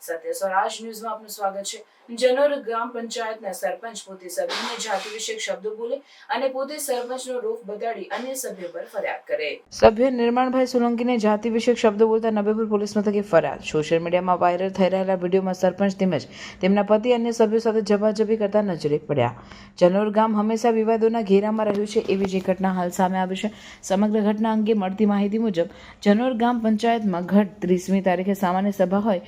સત્ય સ્વરાજ ન્યૂઝમાં આપનું સ્વાગત છે. જનોર ગ્રામ પંચાયતના સરપંચ પોતે સભ્યને જાતિ વિષયક શબ્દો બોલે અને પોતે સરપંચનો રોફ બગાડી અન્ય સભ્ય પર ફરિયાદ કરે. સભ્ય નિર્માણભાઈ સોલંકીને જાતિ વિષયક શબ્દો બોલતા નબેપુર પોલીસ મથકે ફરિયાદ, સોશિયલ મીડિયામાં વાયરલ થઈ રહેલા વિડીયોમાં સરપંચ તેમજ તેમના પતિ અન્ય સભ્યો સાથે જબાજબી કરતા નજરે પડ્યા. જનોર ગામ હંમેશા વિવાદોના ઘેરામાં રહ્યું છે એવી જે ઘટના હાલ સામે આવી છે. સમગ્ર ઘટના અંગે મળતી માહિતી મુજબ જનોર ગામ પંચાયતમાં ઘટ ત્રીસમી તારીખે સામાન્ય સભા હોય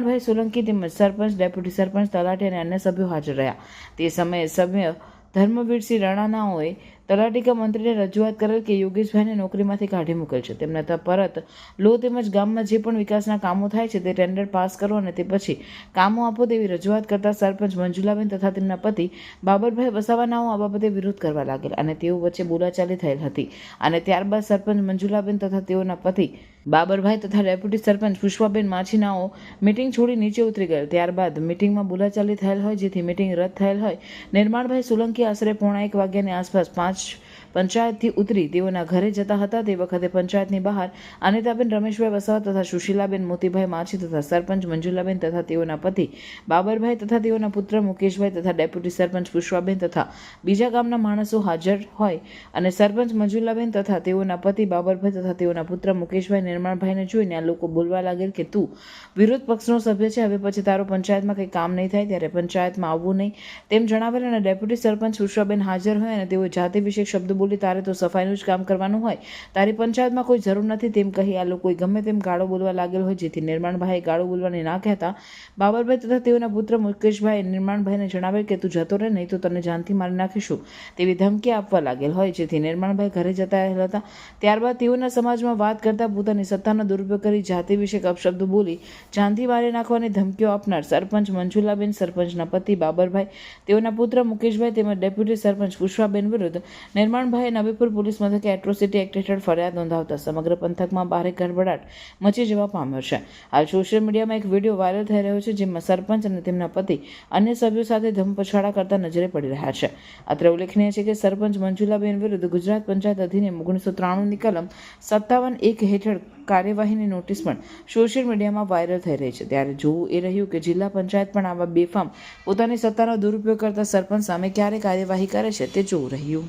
નિર્માણભાઈ સોલંકી તેમજ સરપંચ, ડેપ્યુટી સરપંચ તલાટી અને અન્ય સભ્યો હાજર રહ્યા. તે સમયે સભ્ય ધર્મવીરસિંહ રાણાનાઓએ તલાટીકા મંત્રીને રજૂઆત કરેલ કે યોગેશભાઈને નોકરીમાંથી કાઢી મૂકેલ છે. તેમને પરત લો તેમજ ગામમાં જે પણ વિકાસના કામો થાય છે તે ટેન્ડર પાસ કરો અને તે પછી કામો આપો તેવી રજૂઆત કરતા સરપંચ મંજુલાબેન તથા તેમના પતિ બાબરભાઈ વસાવાનાઓ આ બાબતે વિરોધ કરવા લાગેલ અને તેઓ વચ્ચે બોલાચાલી થયેલ હતી. અને ત્યારબાદ સરપંચ મંજુલાબેન તથા તેઓના પતિ બાબરભાઈ તથા ડેપ્યુટી સરપંચ પુષ્પાબેન માછીનાઓ મિટિંગ છોડી નીચે ઉતરી ગયેલ ત્યારબાદ મિટિંગમાં બોલાચાલી થયેલ હોય, જેથી મિટિંગ રદ થયેલ હોય. નિર્માણભાઈ સોલંકી આશરે પોણા એક વાગ્યાની આસપાસ પાંચ પંચાયતથી ઉતરી તેઓના ઘરે જતા હતા. તે વખતે પંચાયતની બહાર અનિતાબેન રમેશભાઈ વસાવા તથા સુશીલાબેન મોતીભાઈ માછી તથા સરપંચ મંજુલાબેન તથા તેઓના પતિ બાબરભાઈ તથા તેઓના પુત્ર મુકેશભાઈ તથા ડેપ્યુટી સરપંચ પુષ્પાબેન તથા બીજા ગામના માણસો હાજર હોય અને સરપંચ મંજુલાબેન તથા તેઓના પતિ બાબરભાઈ તથા તેઓના પુત્ર મુકેશભાઈ નિર્માણભાઈને જોઈને આ લોકો બોલવા લાગેલ કે, તું વિરોધ પક્ષનો સભ્ય છે. હવે પછી તારો પંચાયતમાં કંઈ કામ નહીં થાય ત્યારે પંચાયતમાં આવવું નહીં. તેમ જણાવેલ અને ડેપ્યુટી સરપંચ પુષ્પાબેન હાજર હોય અને તેઓ જાતિ વિશે શબ્દ બોલી, તારે તો સફાઈનું જ કામ કરવાનું હોય. તારી પંચાયતમાં કોઈ જરૂર નથી તેમ કહી આ લોકોએ ગમે તેમ ગાળો બોલવા લાગેલ હોય, જેથી નિર્માણભાઈએ ગાળો બોલવાની ના કહેતા. બાબરભાઈ તથા તેઓના પુત્ર મુકેશભાઈ નિર્માણભાઈને જણાવે કે, તું જતો રહે, નહીં તો તને જાનથી મારી નાખીશું. તેવી ધમકી આપવા લાગેલ હોય, જેથી નિર્માણભાઈ ઘરે જતા રહેલા હતા. ત્યારબાદ તેઓના સમાજમાં વાત કરતા પોતાની સત્તાનો દુરુપયોગ કરી જાતિ વિશે અપશબ્દો બોલી, જાનથી મારી નાખવાની ધમકીઓ આપનાર સરપંચ મંજુલાબેન, સરપંચના પતિ બાબરભાઈ, તેઓના પુત્ર મુકેશભાઈ તેમજ ડેપ્યુટી સરપંચ પુષ્પાબેન વિરુદ્ધ નિર્માણભાઈએ નબીપુર પોલીસ મથકે એટ્રોસિટી એક્ટ હેઠળ ફરિયાદ નોંધાવતા સમગ્ર પંથકમાં ભારે ગડબડાટ મચી જવા પામ્યો છે. હાલ સોશિયલ મીડિયામાં એક વીડિયો વાયરલ થઈ રહ્યો છે, જેમાં સરપંચ અને તેમના પતિ અન્ય સભ્યો સાથે ધમપછાડા કરતા નજરે પડી રહ્યા છે. અત્રે ઉલ્લેખનીય છે કે સરપંચ મંજુલાબેન વિરુદ્ધ ગુજરાત પંચાયત અધિનિયમ ઓગણીસો ત્રાણુંની કલમ સત્તાવન એક હેઠળ કાર્યવાહીની નોટિસ પણ સોશિયલ મીડિયામાં વાયરલ થઈ રહી છે. ત્યારે જોવું એ રહ્યું કે જિલ્લા પંચાયત પણ આવા બેફામ પોતાની સત્તાનો દુરુપયોગ કરતા સરપંચ સામે ક્યારે કાર્યવાહી કરે છે તે જોવું રહ્યું.